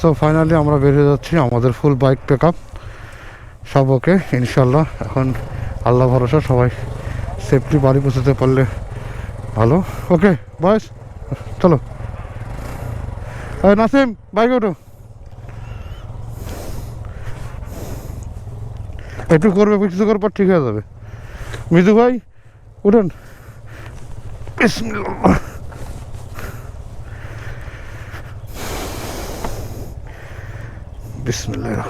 So finally আমরা বেরিয়ে যাচ্ছি আমাদের ফুল বাইক পিক আপ সব ওকে ইনশাল্লাহ এখন আল্লাহ ভরসা, সবাই সেফটি বাড়ি পৌঁছাতে পারলে ভালো। ওকে বয়স চলো। নাসিম বাইক ওঠো একটু করবে, কিছু করার পর ঠিক হয়ে যাবে। মিজু ভাই, উঠুন। বিসমিল্লাহ। বিসমিল্লাহ।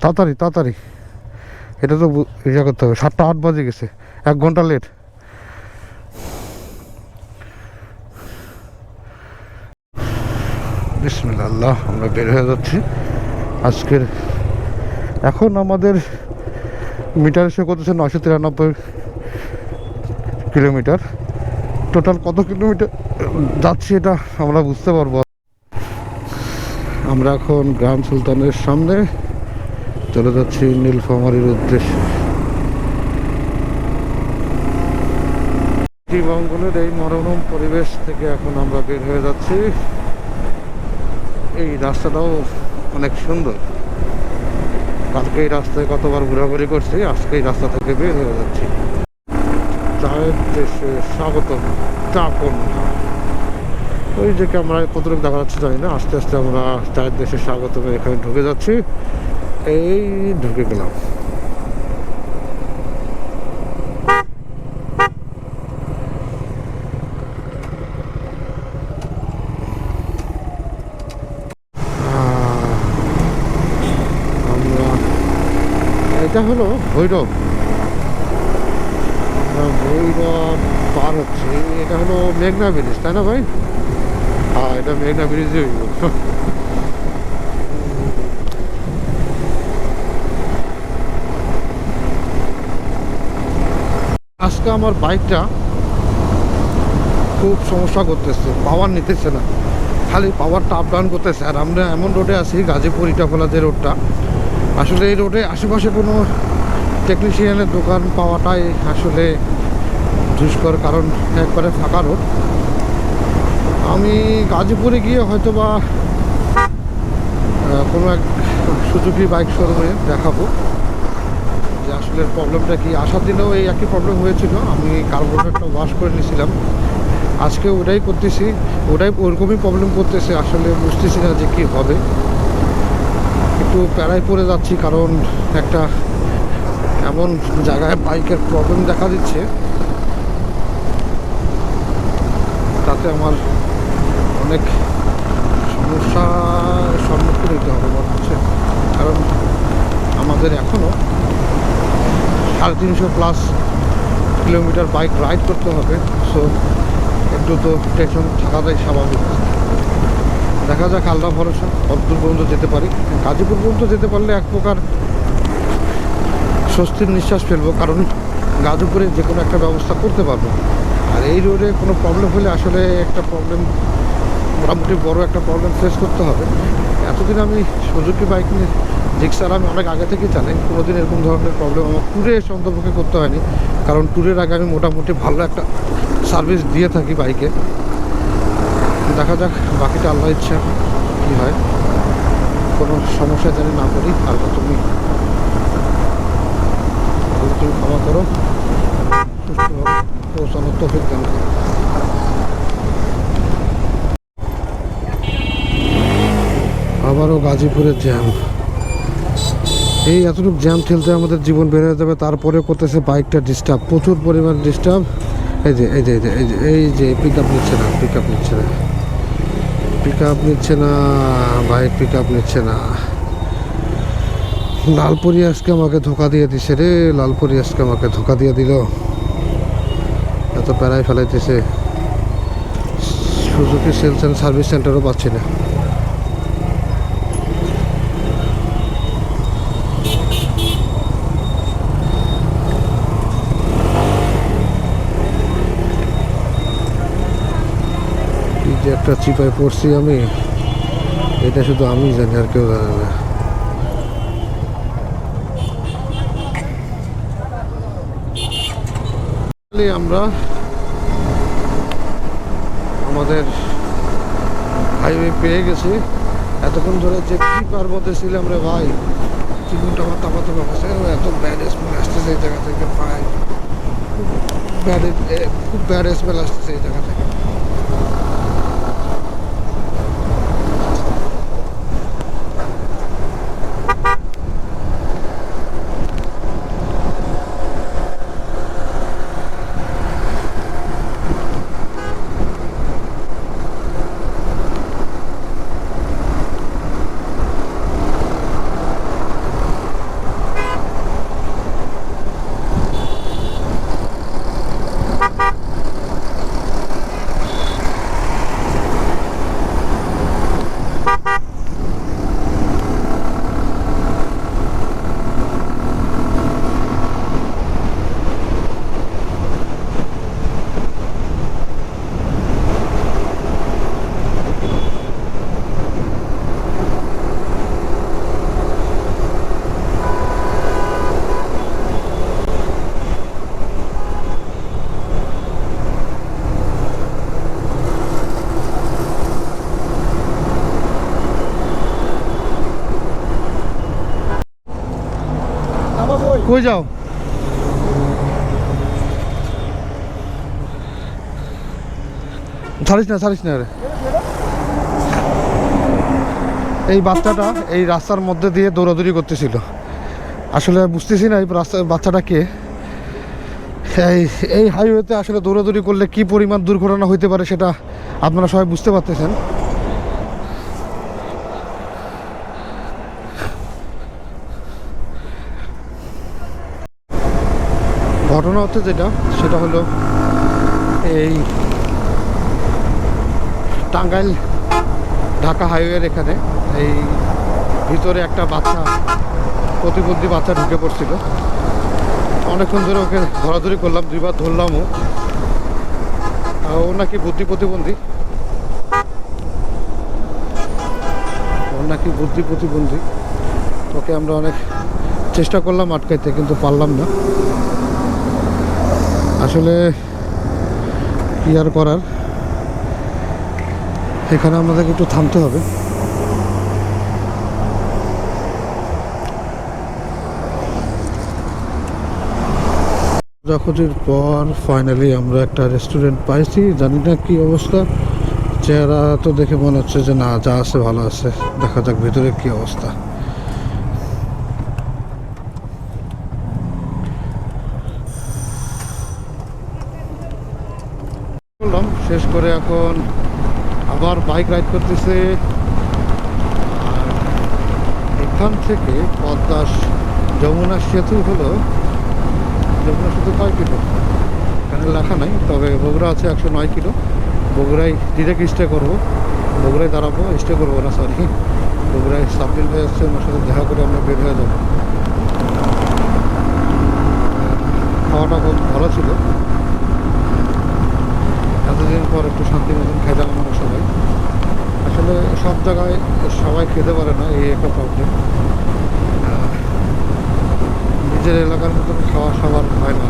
তাড়াতাড়ি তাড়াতাড়ি। এটা তো ইয়ে করতে হবে। সাতটা আট বাজে গেছে। এক ঘণ্টা লেট বিসমিল্লাহ আল্লাহ আমরা বের হয়ে যাচ্ছি। আজকের এখন আমাদের মিটার এসে করতেছে নশো তিরানব্বই কিলোমিটার। টোটাল কত কিলোমিটার যাচ্ছি এটা আমরা বুঝতে পারব। আমরা এখন গ্রাম সুলতানের সামনে চলে যাচ্ছি নীলফামারীর উদ্দেশ্যে। বঙ্গলের এই মনোরম পরিবেশ থেকে এখন আমরা বের হয়ে যাচ্ছি। এই রাস্তাটাও অনেক সুন্দর। কালকে এই রাস্তায় কতবার ঘোরাঘুরি করছি, আজকে এই রাস্তা থেকে বের হয়ে যাচ্ছি। চায়ের দেশে স্বাগতম চাপন ওই যে ক্যামেরায় কতটুকু দেখা যাচ্ছে জানি না, আস্তে আস্তে আমরা চায়ের দেশে স্বাগতম এখানে ঢুকে যাচ্ছি। এই ঢুকে গেলাম। এটা হলো ভৈরব আমরা ভৈরব পার হচ্ছে এটা হলো মেঘনা ব্রিজ তাই না ভাই? হ্যাঁ এটা মেঘনা ব্রিজে আজকে আমার বাইকটা খুব সমস্যা করতেছে পাওয়ার নিতেছে না। খালি পাওয়ারটা আপ ডাউন করতেছে। আর আমরা এমন রোডে আছি, গাজীপুর ইটাখোলা যে রোডটা আসলে এই রোডে আশেপাশে কোনো টেকনিশিয়ানের দোকান পাওয়াটাই আসলে দুষ্কর কারণ একবারে ফাঁকা রোড। আমি গাজীপুরে গিয়ে হয়তো বা কোনো এক সুজুকি বাইক শোরুমে দেখাবো। যে আসলে প্রবলেমটা কি? আসার দিনেও এই একই প্রবলেম হয়েছিল। আমি কার্বোরেটরটা ওয়াশ করে নিয়েছিলাম। আজকে ওটাই করতেছি। ওটাই ওরকমই প্রবলেম করতেছে। আসলে বুঝতেছি না যে কী হবে। একটু প্যারায় পড়ে যাচ্ছি কারণ একটা এমন জায়গায় বাইকের প্রবলেম দেখা দিচ্ছে। তাতে আমার অনেক সমস্যার সম্মুখীন হতে হবে মনে হচ্ছে। কারণ আমাদের এখনও সাড়ে তিনশো প্লাস কিলোমিটার বাইক রাইড করতে হবে। সো একটু তো টেনশন থাকাটাই স্বাভাবিক। দেখা যাক আল্লাহ ভরসা কতদূর পর্যন্ত যেতে পারি। গাজীপুর পর্যন্ত যেতে পারলে এক প্রকার স্বস্তির নিঃশ্বাস ফেলব। কারণ গাজীপুরে যে কোনো একটা ব্যবস্থা করতে পারব। আর এই রোডে কোনো প্রবলেম হলে আসলে একটা প্রবলেম মোটামুটি বড় একটা প্রবলেম ফেস করতে হবে। এতদিন আমি সুজুকি বাইক নিয়ে জিক্সার আমি অনেক আগে থেকেই চালাই কোনোদিন এরকম ধরনের প্রবলেম আমার ট্যুরে এসে অন্তর্পক্ষে করতে হয়নি। কারণ ট্যুরের আগে আমি মোটামুটি ভালো একটা সার্ভিস দিয়ে থাকি বাইকে দেখা যাক, বাকিটা আল্লাহ ইচ্ছা কী হয়। কোনো সমস্যা জানি না করি আর তুমি তুমি ক্ষমা করো। পৌঁছানোর তফিক আবারও গাজীপুরের জ্যাম এই এতটুকু জ্যাম ঠেলতে আমাদের জীবন বেড়ে যাবে তারপরে করতেছে বাইকটা ডিস্টার্ব প্রচুর পরিমাণ ডিস্টার্ব এই যে এই যে এই যে এই যে পিক আপ নিচ্ছে না পিক আপ নিচ্ছে না। পিক আপ নিচ্ছে না বাইক পিক আপ নিচ্ছে না। লালপুরি আজকে আমাকে ধোকা দিয়ে দিছে রে, লালপুরি আজকে আমাকে ধোকা দিয়ে দিল। এত প্যারায় ফেলাইতেছে। সুজুকি সেলস অ্যান্ড সার্ভিস সেন্টারও পাচ্ছি না। যে একটা চিপায় পড়ছি আমি, এটা শুধু আমি জানি, আর কেউ জানে না। আমরা আমাদের হাইওয়ে পেয়ে গেছি। এতক্ষণ ধরে যে কৃপার মধ্যে ছিলাম রে ভাই তিন ঘণ্টা আমার তাপাতে পারছে এত ব্যাড স্মেল আসতেছে এই জায়গা থেকে, ভাই। ব্যাড খুব ব্যাড স্মেল আসতেছে এই জায়গা থেকে। কই যাও। ছাড়িস না ছাড়িস না রে। এই বাচ্চাটা এই রাস্তার মধ্যে দিয়ে দৌড়াদৌড়ি করতেছিল। আসলে বুঝতেছি না এই রাস্তা বাচ্চাটা কে। এই এই হাইওয়েতে আসলে দৌড়াদৌড়ি করলে কি পরিমাণ দুর্ঘটনা হইতে পারে সেটা আপনারা সবাই বুঝতে পারতেছেন। ঘটনা হচ্ছে যেটা, সেটা হলো এই টাঙ্গাইল ঢাকা হাইওয়ের এখানে এই ভিতরে একটা বাচ্চা, প্রতিবন্ধী বাচ্চা ঢুকে পড়ছিল। অনেকক্ষণ ধরে ওকে ধরাধরি করলাম, দুইবার ধরলামও। ও নাকি বুদ্ধি প্রতিবন্ধী। ওর নাকি বুদ্ধি প্রতিবন্ধী। ওকে আমরা অনেক চেষ্টা করলাম আটকাইতে, কিন্তু পারলাম না। আসলে আর করার। এখানে আমাদেরকে একটু থামতে হবে। খোঁজাখুঁজির পর ফাইনালি আমরা একটা রেস্টুরেন্ট পাইছি। জানি না কি অবস্থা। চেহারা তো দেখে মনে হচ্ছে যে না, যা আছে ভালো আছে। দেখা যাক ভিতরে কি অবস্থা। করলাম। শেষ করে এখন আবার বাইক রাইড করতেছে। আর এখান থেকে পদ্মা স- যমুনা সেতু হলো। যমুনা সেতু কয় কিলো? এখানে লেখা নাই, তবে বগুড়া আছে একশো নয় কিলো। বগুড়ায় ডিরেক্ট স্টে করব। বগুড়ায় দাঁড়াবো স্টে করব না সরি বগুড়ায় সাবমিল হয়ে আসছে, ওনার সাথে দেখা করে আমরা বের হয়ে যাব। খাওয়াটা খুব ভালো ছিল। পর একটু শান্তি মতন খেলাম আমরা সবাই। আসলে সব জায়গায় সবাই খেতে পারে না এই একটা প্রবলেম নিজের এলাকার মতন খাওয়া সবার হয় না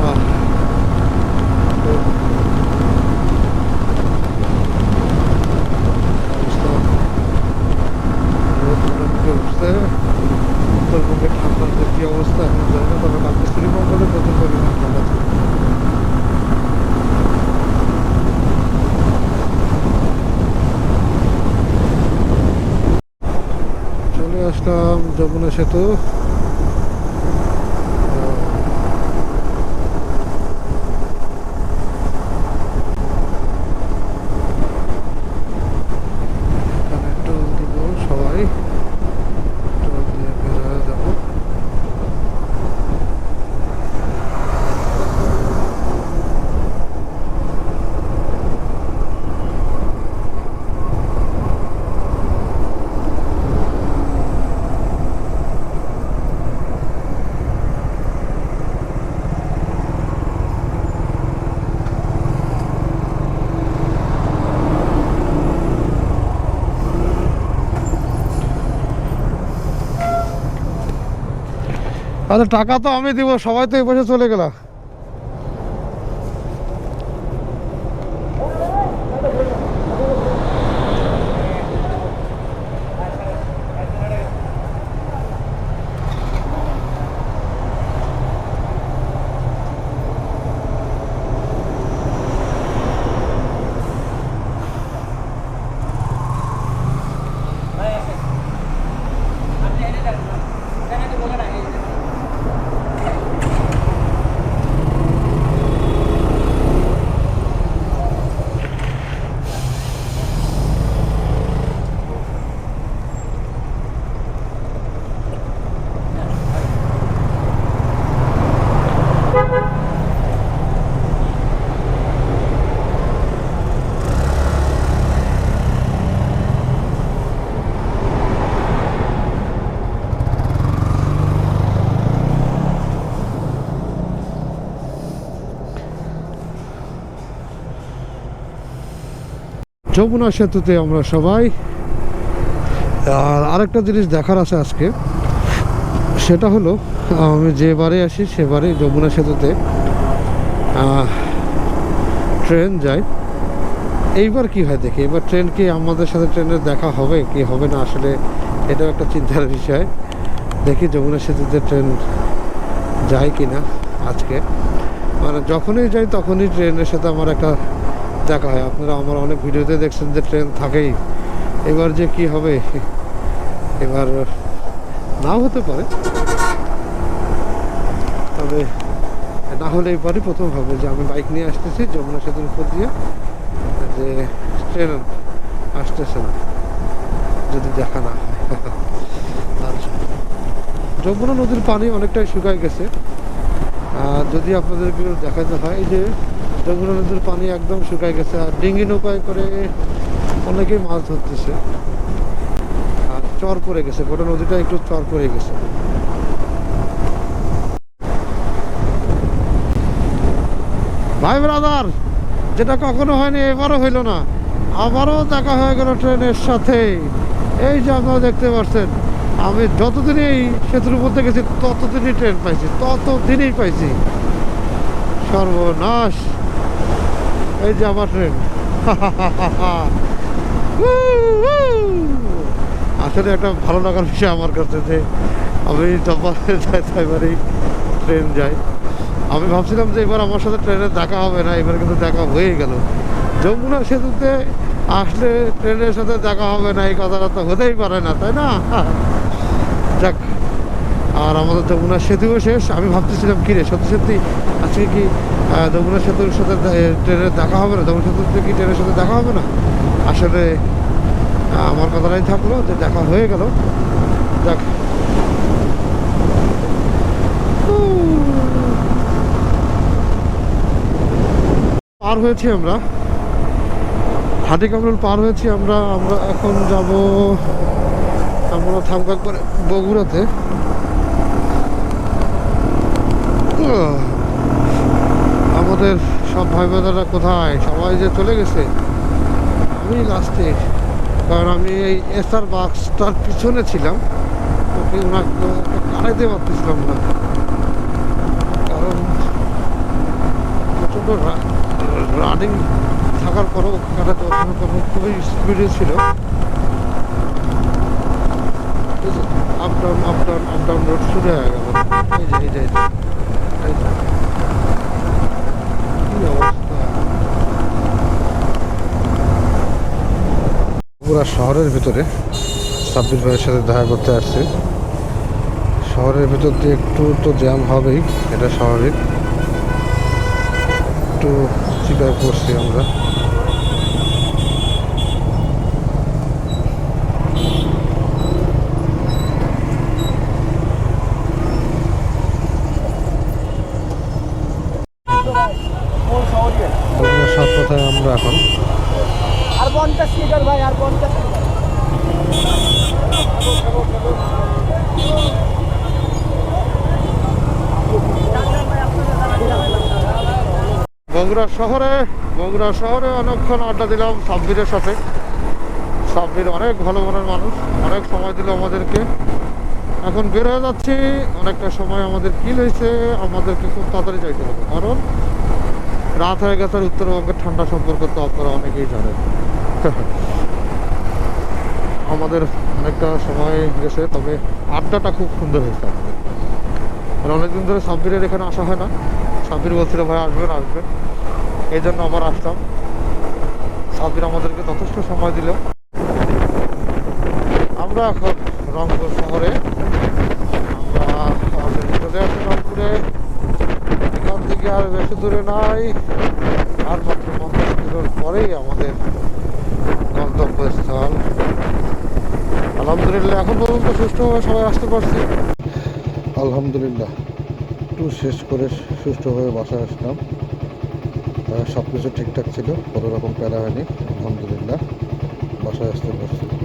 আহ, তো অবস্থা রোদ উঠছে ঠান্ডার যে কী অবস্থা এখন জানি না, তবে কালকে শ্রীমঙ্গলে প্রচুর পরিমাণ ঠান্ডা ছিল। চলে আসলাম যমুনা সেতু এখানে টোল দিব সবাই টোল দিয়ে বের হয়ে যাব আরে টাকা তো আমি দিব সবাই তো এই পাশে চলে গেল। যমুনা সেতুতে আমরা সবাই। আর আরেকটা জিনিস দেখার আছে আজকে, সেটা হলো, আমি যে বারে আসি সেবারে যমুনা সেতুতে ট্রেন যায়। এইবার কি হয় দেখি, এবার ট্রেন কি আমাদের সাথে ট্রেনের দেখা হবে, কি হবে না, আসলে এটাও একটা চিন্তার বিষয়। দেখি যমুনা সেতুতে ট্রেন যায় কি না আজকে। মানে যখনই যাই তখনই ট্রেনের সাথে আমার একটা দেখা হয়। আপনারা আমার অনেক ভিডিওতে দেখছেন যে ট্রেন থাকেই। এবার যে কি হবে? এবার, নাও হতে পারে। তবে, না হলে এবারই প্রথম হবে যে আমি বাইক নিয়ে আসতেছি যমুনা সেতুর উপর দিয়ে, যে ট্রেন আসতেছে না, যদি দেখা না হয়। যমুনা নদীর পানি অনেকটাই শুকায় গেছে। যদি আপনাদেরকে দেখাতে হয় যে যমুনা নদীর পানি একদম শুকায় গেছে আর ডিঙ্গি নৌকায় করে অনেকেই মাছ ধরতেছে। আর চর পড়ে গেছে, গোটা নদীটা একটু চর পড়ে গেছে। ভাই ব্রাদার, যেটা কখনো হয়নি, এবারও হইল না। আবারও দেখা হয়ে গেল ট্রেনের সাথে। এই যে আপনারা দেখতে পাচ্ছেন, আমি যতদিনই সেতুর মধ্যে গেছি, ততদিনই ট্রেন পাইছি, ততদিনই পাইছি। সর্বনাশ। এই যে আমার ট্রেন আসলে একটা ভালো লাগার বিষয় আমার কাছে যে, আমি যবারে যাই তাইবারেই ট্রেন যাই। আমি ভাবছিলাম যে এবার আমার সাথে ট্রেনে দেখা হবে না, এবার কিন্তু দেখা হয়ে গেল। যমুনা সেতুতে আসলে ট্রেনের সাথে দেখা হবে না, এই কথাটা তো হতেই পারে না, তাই না? যাক, আর আমাদের যমুনা সেতুও শেষ। আমি ভাবতেছিলাম কি রে সত্যি সত্যি আজকে কি যমুনা সেতুর সাথে ট্রেনের দেখা হবে না। যমুনা সেতুতে কি ট্রেনের সাথে দেখা হবে না? আসলে আমার কথাটাই থাকল যে দেখা হয়ে গেল। যাক। পার হয়েছি আমরা। হাটি কামরুল পার হয়েছি আমরা। আমরা এখন যাব আমরা থামবো একবারে বগুড়াতে। আমাদের সব ভাই বোনেরা কোথায়? সবাই যে চলে গেছে। আমি লাস্টে কারণ আমি এই এসআর বাক্সটার পিছনে ছিলাম। ওকে ওনাকে কাটাইতে পারতেছিলাম না। কারণ প্রচণ্ড রানিং থাকার পরও কাটাতে পারছিলাম কারণ খুবই স্পিডে ছিল। Up down up down up down road শুরু হয়ে গেল। এই যে এই যে এই যে, এই যে। কি অবস্থা পুরা শহরের ভিতরে সাব্বির ভাইয়ের সাথে দেখা করতে আসছে। শহরের ভিতর দিয়ে একটু তো জ্যাম হবেই, এটা স্বাভাবিক। একটু চিপায় পড়ছি আমরা বগুড়া সাত কথায় আমরা এখন আর পঞ্চাশ লিটার ভাই আর পঞ্চাশ লিটার বগুড়া শহরে বগুড়া শহরে অনেকক্ষণ আড্ডা দিলাম সাব্বিরের সাথে। সাব্বির অনেক ভালো মনের মানুষ, অনেক সময় দিল আমাদেরকে। এখন বের হয়ে যাচ্ছি, অনেকটা সময় আমাদের কিল হয়েছে, আমাদেরকে খুব তাড়াতাড়ি যাইতে হবে। কারণ রাত হয়ে গেছে উত্তরবঙ্গের ঠান্ডা সম্পর্কে তো আপনারা অনেকেই জানেন। আমাদের অনেকটা সময় গেছে, তবে আড্ডাটা খুব সুন্দর হয়েছে আমাদের। আর অনেকদিন ধরে সাব্বিরের এখানে আসা হয় না। সাব্বির বলছিল, ভাই, আসবেন আসবেন। এই জন্য আবার আসলাম সাব্বির আমাদেরকে যথেষ্ট সময় দিল। আমরা এখন রংপুর শহরে। আমরা এখান থেকে আর বেশি দূরে নাই। আর মাত্র পঞ্চাশ কিলোর পরেই আমাদের গন্তব্যস্থল আলহামদুলিল্লাহ, এখন পর্যন্ত সুষ্ঠুভাবে সবাই আসতে পারছি। আলহামদুলিল্লাহ। একটু শেষ করে সুষ্ঠুভাবে বাসায় আসলাম। সব কিছু ঠিকঠাক ছিল কোনো রকম প্যারা হয়নি আলহামদুলিল্লাহ। বাসায় আসতে পারছি